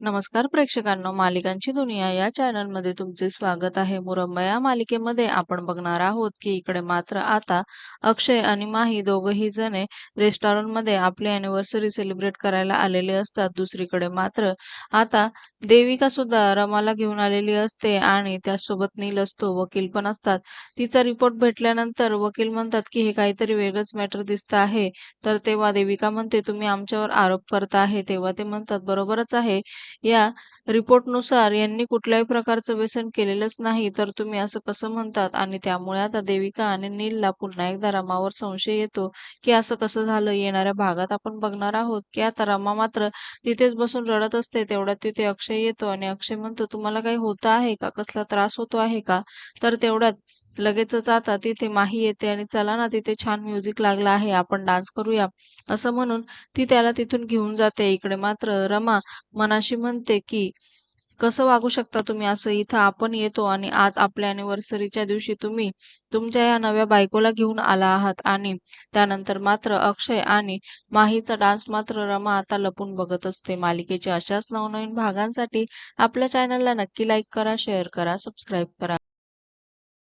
नमस्कार प्रेक्षकांनो मालिकांची दुनिया या चॅनलमध्ये तुमचे स्वागत आहे. मुरंबा या मालिकेमध्ये आपण बघणार आहोत की इकडे मात्र आता अक्षय आणि माही दोघही जणे रेस्टॉरंटमध्ये आपली अॅनिव्हर्सरी सेलिब्रेट करायला आलेले असतात. दुसरीकडे मात्र आता देविका सुद्धा रमाला घेऊन आलेली असते आणि त्यासोबत नील असतो वकील पण असतात. तिचा रिपोर्ट भेटल्यानंतर वकील म्हणतात की हे काहीतरी वेगळंच मॅटर दिसत आहे. तर तेव्हा देविका म्हणते तुम्ही आमच्यावर आरोप करता आहे. तेव्हा ते म्हणतात बरोबरच आहे. या रिपोर्टनुसार यांनी कुठल्याही प्रकारचं व्यसन केलेलंच नाही. तर तुम्ही असं कसं म्हणतात? आणि त्यामुळे आता देविका आणि नीलला पुन्हा एकदा रमावर संशय येतो की असं कसं झालं? येणाऱ्या भागात आपण बघणार आहोत की आता रमा मात्र तिथेच बसून रडत असते. तेवढ्यात तिथे अक्षय येतो आणि अक्षय म्हणतो तुम्हाला काही होतं आहे का? कसला त्रास होतो आहे का? तर तेवढ्यात लगेचच आता तिथे माही येते आणि चला ना तिथे छान म्युझिक लागला आहे. आपण डान्स करूया. असं म्हणून ती त्याला तिथून घेऊन जाते. इकडे मात्र रमा मनाशी म्हणते की कसं वागू शकता तुम्ही? असं इथं आपण येतो आणि आज आपल्या अॅनिव्हर्सरीच्या दिवशी तुम्ही तुमच्या या नव्या बायकोला घेऊन आला आहात आणि त्यानंतर मात्र अक्षय आणि माहीचा डान्स मात्र रमा आता लपून बघत असते. मालिकेच्या अशाच नवनवीन भागांसाठी आपल्या चॅनलला नक्की लाईक करा शेअर करा सबस्क्राईब करा.